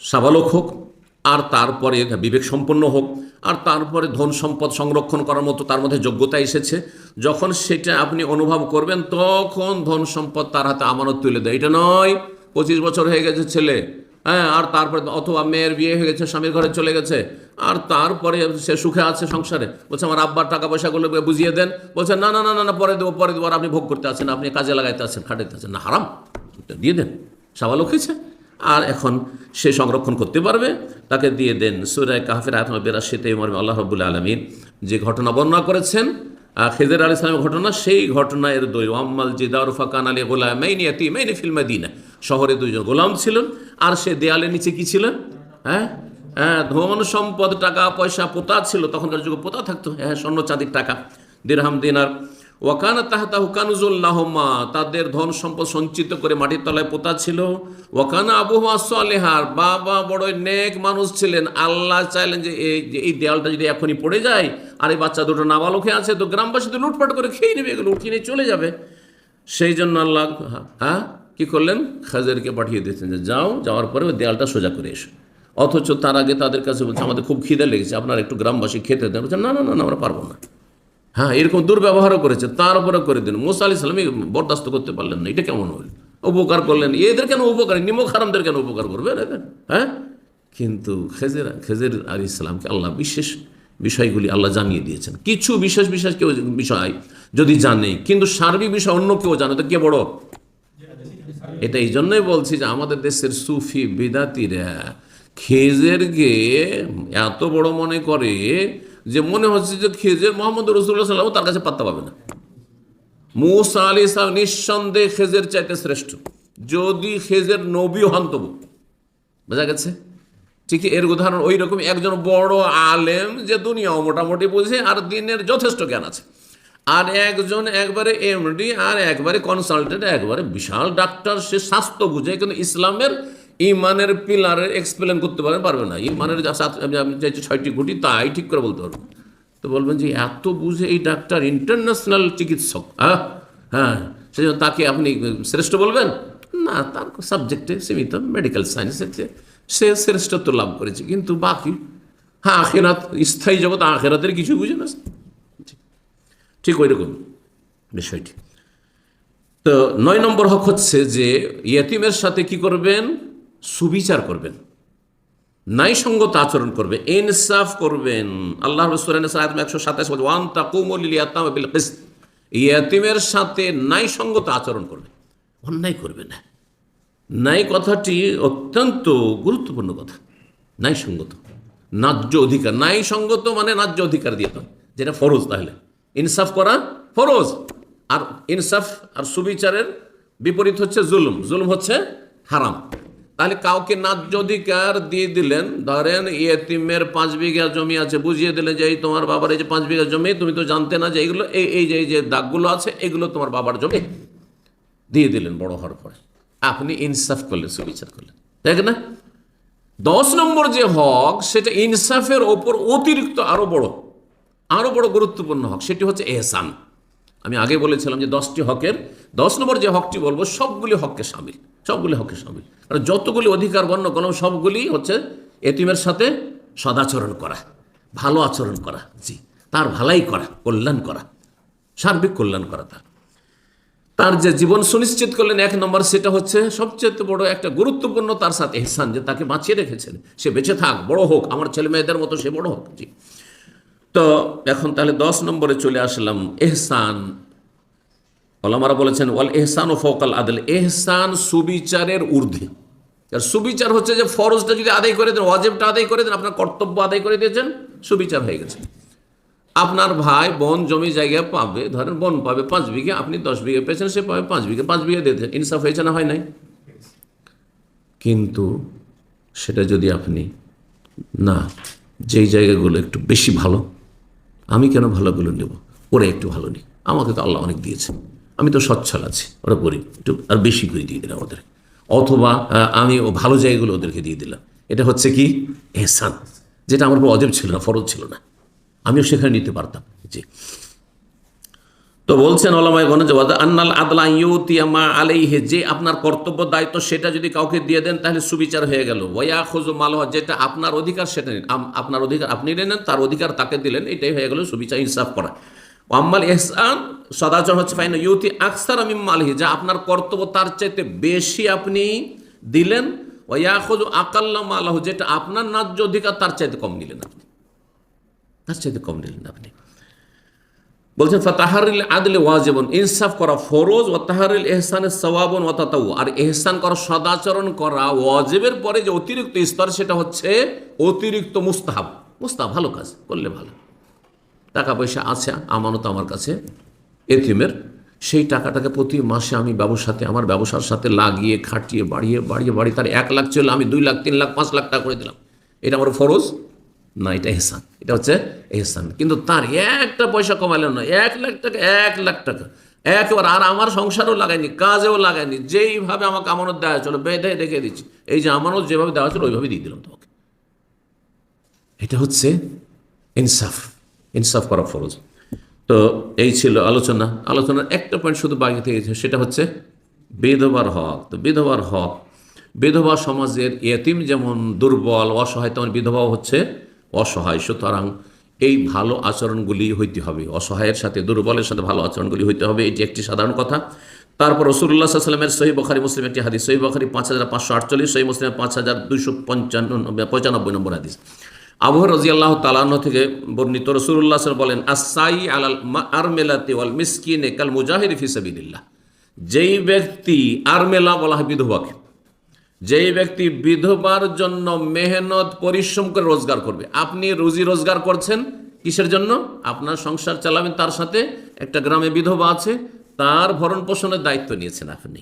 সাবালক হোক, আর তারপরে বিবেক সম্পন্ন হোক, আর তারপরে ধন সম্পদ সংরক্ষণ করার মতো তার মধ্যে যোগ্যতা এসেছে। যখন সেটা আপনি অনুভব করবেন, তখন ধন সম্পদ তার হাতে আমানত তুলে দেয়। এটা নয়, পঁচিশ বছর হয়ে গেছে ছেলে হ্যাঁ আর তারপরে অথবা মেয়ের বিয়ে হয়ে গেছে, স্বামীর ঘরে চলে গেছে, আর তারপরে সে সুখে আছে সংসারে। বলছে, আমার আব্বার টাকা পয়সাগুলো বুঝিয়ে দেন। বলছে, না না না না না, পরে দেবো পরে দেবো। আর আপনি ভোগ করতে আছেন আপনি কাজে লাগাইতে আছেন খাটাইতে আছেন না, হারাম দিয়ে দেন। সাবালক হয়েছে। আর এখন সে সংরক্ষণ করতে পারবে। তাকে দিয়ে দেন সুরায় কাহাফের আয়াত বেরাশিতে মর্মে আল্লাহ রবুল্লা আলমিন যে ঘটনা বর্ণনা করেছেন খেজর আলী ইসলামের ঘটনা, সেই ঘটনা এর দই আম্মাল জিদার ফাকান আলী গোলাম মেইনি ফিল্মা দিনা শহরে দুইজন গোলাম ছিলেন, আর সে দেয়ালের নিচে কি ছিলেন? হ্যাঁ? হ্যাঁ ধন সম্পদ, টাকা, পয়সা, পোতা ছিল, তখনকার যুগে পোতা থাকতো। হ্যাঁ স্বর্ণ চাঁদির টাকা দিরহাম দিনার। ওয়াকানা তাহাতা হুকানুজুল্লাহমা তাদের ধন সম্পদ সঞ্চিত করে মাটির তলায় পোতা ছিল। ওয়াকানা আবহাওয়া সালেহার বাবা বড় নেক মানুষ ছিলেন। আল্লাহ চাইলেন যে এই যে এই দেয়ালটা যদি এখনই পড়ে যায় আর এই বাচ্চা দুটো নাবালকে আছে তো গ্রামবাসী তো লুটপাট করে খেয়ে নেবে এগুলো উঠিয়ে নিয়ে চলে যাবে। সেই জন্য আল্লাহ হ্যাঁ কি করলেন? খাজেরকে পাঠিয়ে দিয়েছেন যে যাও যাওয়ার পরে ওই দেয়ালটা সোজা করে এসো। অথচ তার আগে তাদের কাছে বলছে আমাদের খুব খিদে লেগেছে আপনারা একটু গ্রামবাসী খেতে দেন। বলছে না না না না, আমরা পারব না। হ্যাঁ এরকম দুর্ব্যবহারও করেছে, তার উপরে করে দিন মোসা আলি সালামই বরদাস্ত করতে পারলেন না, এটা কেমন হল? উপকার করলেন, এদের কেন উপকার নিমক হারামদের কেন উপকার করবে? হ্যাঁ? কিন্তু খেজের খেজের আলী ইসলামকে আল্লাহ বিশেষ বিষয়গুলি আল্লাহ জানিয়ে দিয়েছেন। কিছু বিশেষ বিশেষ কেউ বিষয় যদি জানে, কিন্তু সার্বিক বিষয় অন্য কেউ জানে, তো কে বড়? এটা এই জন্যই বলছি যে আমাদের দেশের সুফি বিদাতিরা খেজেরকে এত বড় মনে করে যে মনে হচ্ছে যে খেজের মোহাম্মদ রসুল্লাহ সাল্লাম তার কাছে পাত্তা পাবে না। মুসা আলী সাহেব নিঃসন্দেহে খেজের চাইতে শ্রেষ্ঠ। যদি খেজের নবী হন তবু। বোঝা গেছে? ঠিক এর উদাহরণ ওই রকম একজন বড় আলেম যে দুনিয়াও মোটামুটি বুঝে আর দিনের যথেষ্ট জ্ঞান আছে। আর একজন একবারে এমডি আর একবারে কনসালটেন্ট একবারে বিশাল ডাক্তার সে স্বাস্থ্য বুঝে, কিন্তু ইসলামের ইমানের পিলারে এক্সপ্লেন করতে পারেন, পারবে না। ইমানের আমি চাইছি ছয়টি গুটি তাই ঠিক করে বলতে পারব। তো বলবেন যে এত বুঝে এই ডাক্তার ইন্টারন্যাশনাল চিকিৎসক হ্যাঁ? হ্যাঁ। সেজন্য তাকে আপনি শ্রেষ্ঠ বলবেন? না, তার সাবজেক্টে সীমিত মেডিকেল সায়েন্সের সে শ্রেষ্ঠত্ব লাভ করেছে। কিন্তু বাকি হ্যাঁ আখেরাত, স্থায়ী জগৎ আখেরাতের কিছু বুঝে না। ঠিক ওই রকম বিষয়টি। তো নয় নম্বর হক হচ্ছে যে, ইয়তিমের সাথে কি করবেন? সুবিচার করবেন, ন্যায়সঙ্গত আচরণ করবে ইনসাফ করবেন। আল্লাহ একশো সাতাশ বিল সাথে ন্যায়সঙ্গত আচরণ করবে অন্যায় করবে না। ন্যায় কথাটি অত্যন্ত গুরুত্বপূর্ণ কথা। ন্যায়সঙ্গত, ন্যায্য অধিকার। ন্যায়সঙ্গত মানে ন্যায্য অধিকার দিয়ে যেটা ফরজ তাহলে। ইনসাফ করা ফরজ। আর ইনসাফ আর সুবিচারের বিপরীত হচ্ছে জুলুম। জুলুম হচ্ছে হারাম। তাহলে কাউকে ন্যায্য অধিকার দিয়ে দিলেন, ধরেন ইয়েতিমের পাঁচ বিঘা জমি আছে, বুঝিয়ে দিলেন যে এই তোমার বাবার এই যে পাঁচ বিঘা জমি, তুমি তো জানতে না যে এইগুলো এই এই যে এই যে দাগগুলো আছে, এগুলো তোমার বাবার জমি। দিয়ে দিলেন বড় হওয়ার পরে। আপনি ইনসাফ করলেন, সুবিচার করলেন। তাই না? দশ নম্বর যে হক, সেটা ইনসাফের ওপর অতিরিক্ত আরও বড় আরও বড় গুরুত্বপূর্ণ হক, সেটি হচ্ছে এহসান। আমি আগে বলেছিলাম যে দশটি হকের, দশ নম্বর যে হকটি বলব, সবগুলি হককে সামিল। সবগুলি হককে সামিল। কারণ যতগুলি অধিকার বর্ণ কোনো সবগুলি হচ্ছে এতিমের সাথে সদাচরণ করা, ভালো আচরণ করা, জি, তার ভালাই করা, কল্যাণ করা, সার্বিক কল্যাণ করা তার। তার যে জীবন সুনিশ্চিত করলেন, এক নম্বর সেটা হচ্ছে সবচেয়ে বড় একটা গুরুত্বপূর্ণ তার সাথে এহসান, যে তাকে বাঁচিয়ে রেখেছেন। সে বেঁচে থাক, বড় হোক, আমার ছেলে মেয়েদের মতো সে বড় হোক, জি। তো এখন তাহলে দশ নম্বরে চলে আসলাম এহসান ওলামারা বলেছেন, ওয়াল এহসান ও ফৌকাল আদল। এহসান সুবিচারের ঊর্ধ্বে। আর সুবিচার হচ্ছে যে ফরজটা যদি আদায় করে দেন, ওয়াজেবটা আদায় করে দেন, আপনার কর্তব্য আদায় করে দিয়েছেন, সুবিচার হয়ে গেছে। আপনার ভাই, বোন, জমি জায়গা পাবে, ধরেন বন পাবে পাঁচ বিঘে, আপনি দশ বিঘে পেয়েছেন সে পাবে পাঁচ বিঘে পাঁচ বিঘে দিয়েছেন, ইনসাফ হয়েছে না হয় নাই? কিন্তু সেটা যদি আপনি, না, যেই জায়গাগুলো একটু বেশি ভালো, আমি কেন ভালোগুলো নেব? ওরা একটু ভালো নেই। আমাকে তো আল্লাহ অনেক দিয়েছে। আমি তো সচ্ছল আছি, ওরা করি একটু আর বেশি করে দিয়ে দিলাম ওদের অথবা আমি ও ভালো জায়গাগুলো ওদেরকে দিয়ে দিলাম। এটা হচ্ছে কি? এহসান, যেটা আমার উপর অজেব ছিল না, ফরজ ছিল না। আমিও সেখানে নিতে পারতাম। জি। তো বলছেন ওলামাই গণজ আন্নাল আদলা ইউতিয়ামা আলাইহে যে আপনার কর্তব্য, দায়িত্ব সেটা যদি কাউকে দিয়ে দেন, তাহলে সুবিচার হয়ে গেল। ওয়া খোঁজো মালহ যেটা আপনার অধিকার, সেটা নিন। আপনার অধিকার আপনি নেন তার অধিকার তাকে দিলেন, এটাই হয়ে গেল সুবিচার, ইনসাফ করা। আম্মাল এহসান সদাচরণ হচ্ছে ফাইন ইউতি আকসার আমি মালহি যা আপনার কর্তব্য তার চাইতে বেশি আপনি দিলেন, ওয়া খোঁজো আকাল্লা মালহ, যেটা আপনার ন্যায্য অধিকার তার চাইতে কম নিলেন আপনি। তার চাইতে কম নিলেন আপনি। বলছেন, ফাতাহারিল আদলে ওয়াজেবন, ইনসাফ করা ফরোজ ও তাহারিল এহসানের সওয়াবন ও তাতাউ আর এহসান করা, সদাচরণ করা ওয়াজেবের পরে যে অতিরিক্ত স্তর, সেটা হচ্ছে অতিরিক্ত মুস্তাহাব। মুস্তাহাব, ভালো কাজ, করলে ভালো। টাকা পয়সা আছে, আমানত আমার কাছে, এতিমের, সেই টাকাটাকে প্রতি মাসে আমি ব্যবসাতে আমার ব্যবসার সাথে লাগিয়ে, খাটিয়ে, বাড়িয়ে বাড়িয়ে বাড়িয়ে, তার এক লাখ চলে, আমি দুই লাখ, তিন লাখ, পাঁচ লাখ টাকা করে দিলাম। এটা আমার ফরজ? না, এটা এহসান। এটা হচ্ছে এহসান। কিন্তু তার একটা পয়সা কমাইলেন না, এক লাখ টাকা, এক লাখ টাকা। একবার আর আমার সংসারও লাগায়নি, কাজেও লাগায়নি, যেইভাবে আমাকে আমানত দেওয়া চলো বেঁধে রেখে দিচ্ছি। এই যে আমানত যেভাবে দেওয়া ছিল ওইভাবে দিয়ে দিলাম তোমাকে। এটা হচ্ছে ইনসাফ। ইনসাফ করা ফরজ। তো এই ছিল আলোচনা। আলোচনার একটা পয়েন্ট শুধু বাকি থেকে গেছে, সেটা হচ্ছে বিধবার হক। তো বিধবার হক, বিধবা সমাজের এতিম যেমন দুর্বল, অসহায়, তেমন বিধবাও হচ্ছে অসহায়। সুতরাং এই ভালো আচরণগুলি হইতে হবে। অসহায়ের সাথে দুর্বলের সাথে ভালো আচরণগুলি হইতে হবে, এটি একটি সাধারণ কথা। তারপর রসুল্লাহ সাল্লামের সহি বখারি, মুসলিম একটি হাদিস। সহি বখারি পাঁচ হাজার পাঁচশো আটচল্লিশ সহি মুসলিম পাঁচ হাজার দুইশো পঞ্চান্ন পঁচানব্বই নম্বর হাদিস। আবু রাজিয়াল্লাহ তালান্ন থেকে বর্ণিত রসুল্লাহ বলেন আসাই আলাল আরমেলাতে ওয়াল মিসকিনে কাল মুজাহিদ ফিসাবিল্লাহ যেই ব্যক্তি আরমেলা বলা হয় বিধবাকে, যেই ব্যক্তি বিধবার জন্য মেহনত, পরিশ্রম করে রোজগার করবে, আপনি রুজি রোজগার করছেন কিসের জন্য? আপনার সংসার চালাবেন, তার সাথে একটা গ্রামে বিধবা আছে, তার ভরণ পোষণের দায়িত্ব নিয়েছেন আপনি।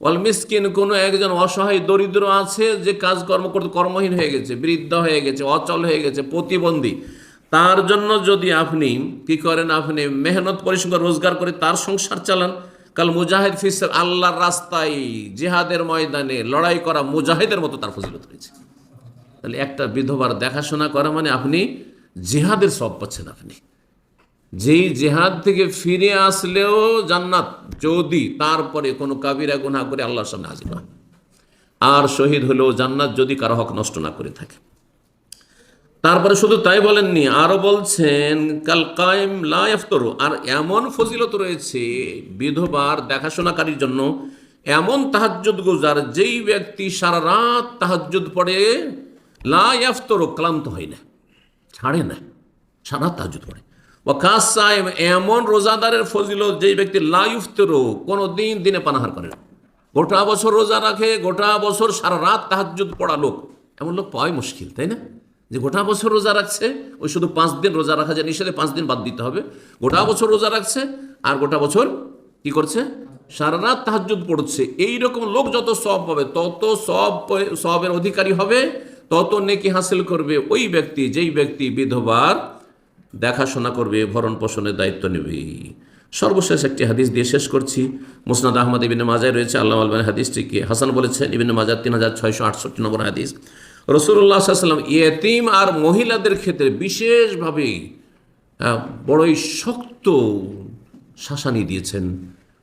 ওয়াল মিসকিন, কোনো একজন অসহায় দরিদ্র আছে যে কাজকর্ম করতে কর্মহীন হয়ে গেছে, বৃদ্ধ হয়ে গেছে, অচল হয়ে গেছে, প্রতিবন্ধী। তার জন্য যদি আপনি, কি করেন আপনি, মেহনত পরিশ্রম রোজগার করে তার সংসার চালান, কাল মুজাহিদ ফিসের আল্লাহর রাস্তায়, জেহাদের ময়দানে লড়াই করা মুজাহিদের মতো তার ফজিলত রয়েছে। তাহলে একটা বিধবার দেখাশোনা করা মানে আপনি জিহাদের সব পাচ্ছেন আপনি। যেই জেহাদ থেকে ফিরে আসলেও জান্নাত, যদি তারপরে কোনো কাবিরা গুনাহ করে আল্লাহর সামনে হাজির হয়। আর শহীদ হলেও জান্নাত যদি কারও হক নষ্ট না করে থাকে। তারপরে শুধু তাই বলেননি, আরও বলছেন, কাল কায়েম লাফতর আর এমন ফজিলত রয়েছে বিধবার দেখাশোনাকারীর জন্য, এমন তাহাজ্জুদ গুজার যেই ব্যক্তি সারা রাত তাহাজ্জুদ পড়ে লাফতর ক্লান্ত হয় না, ছাড়ে না, সারা তাহাজ্জুদ পড়ে। ও কাজ সাহেব এমন রোজাদারের ফজিলত যেই ব্যক্তি লাইফতেরও কোনো দিন দিনে পানাহার করে না। গোটা বছর রোজা রাখে, গোটা বছর সারা রাত তাহাজ্জুদ পড়া লোক। এমন লোক পাওয়াই মুশকিল, তাই না? যে গোটা বছর রোজা রাখছে, ওই শুধু পাঁচ দিন রোজা রাখা যায়, নিষেধে পাঁচ দিন বাদ দিতে হবে। গোটা বছর রোজা রাখছে, আর গোটা বছর কি করছে? সারা রাত তাহাজ্জুদ পড়ছে। এই রকম লোক যত সব পাবে, তত সব সবের অধিকারী হবে, তত নেকি হাসিল করবে ওই ব্যক্তি, যেই ব্যক্তি বিধবার দেখাশোনা করবে, ভরণ পোষণের দায়িত্ব নেবে। সর্বশেষ একটি হাদিস দিয়ে শেষ করছি। মুসনাদ আহমদ ইবিন মাজায় রয়েছে, আল্লাহ আলবান হাদিসটিকে হাসান বলেছেন, ইবিন মাজার তিন হাজার ছয়শো আটষট্টি নম্বর হাদিস। রসুল্লাহ সাল্লাম ইয়েতিম আর মহিলাদের ক্ষেত্রে বিশেষভাবে বড়ই শক্ত শাসানি দিয়েছেন।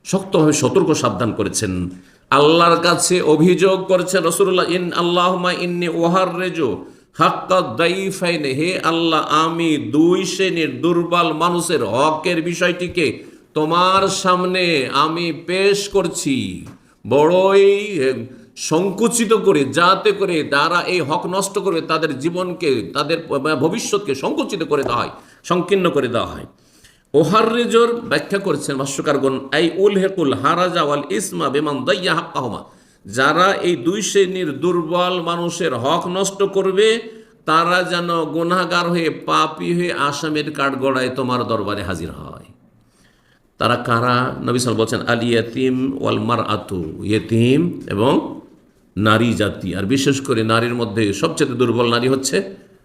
শক্তভাবে সতর্ক সাবধান করেছেন। আল্লাহর কাছে অভিযোগ করেছেন রসুল্লাহ ইন আল্লাহমা ইন্নি ওহার রেজো। হাক্কা দাইফাইনে হে আল্লাহ, আমি দুই শ্রেণির দুর্বল মানুষের হকের বিষয়টিকে তোমার সামনে আমি পেশ করছি। বড়ই সংকুচিত করে, যাতে করে যারা এই হক নষ্ট করবে তাদের জীবনকে, তাদের ভবিষ্যৎকে সংকুচিত করে দেওয়া হয়, সংকীর্ণ করে দেওয়া হয়। ওহার রেজোর ব্যাখ্যা করছেন ভাষ্যকারগণ, আই উল হেকুল হারাজা ওয়াল ইসমা বেমান দইয়া হাক্কাহমা। যারা এই দুই শ্রেণির দুর্বল মানুষের হক নষ্ট করবে, তারা যেন গুনাহগার হয়ে, পাপি হয়ে আসামের কাঠগড়ায় তোমার দরবারে হাজির হয়। তারা কারা? নবী সাল বলছেন আল ইয়াতিম ওয়াল মার আতু ইয়েতিম এবং নারী জাতি। আর বিশেষ করে নারীর মধ্যে সবচেয়ে দুর্বল নারী হচ্ছে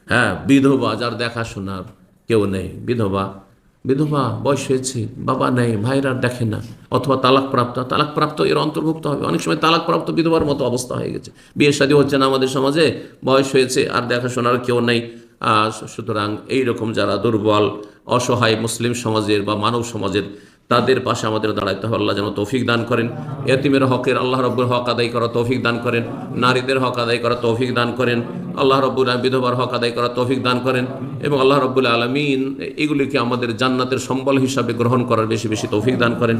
হ্যাঁ বিধবা, যার দেখাশোনার কেউ নেই। বিধবা বিধবা বয়স হয়েছে, বাবা নেই, ভাইরা দেখে না, অথবা তালাকপ্রাপ্ত তালাকপ্রাপ্ত এর অন্তর্ভুক্ত হবে। অনেক সময় তালাকপ্রাপ্ত বিধবার মতো অবস্থা হয়ে গেছে। বিয়ে শাদী হচ্ছে না আমাদের সমাজে, বয়স হয়েছে, আর দেখাশোনার কেউ নেই। সুতরাং এইরকম যারা দুর্বল, অসহায় মুসলিম সমাজের বা মানব সমাজের তাদের পাশে আমাদের দাঁড়াইতে হবে। আল্লাহ যেন তৌফিক দান করেন। এতিমের হকের আল্লাহ রব্বুর হক আদায় করা তৌফিক দান করেন। নারীদের হক আদায় করা তৌফিক দান করেন। আল্লাহ রব্বুল বিধবার হক আদায় করা তৌফিক দান করেন এবং আল্লাহ রব্বুল আলমিন এগুলিকে আমাদের জান্নাতের সম্বল হিসাবে গ্রহণ করার বেশি বেশি তৌফিক দান করেন।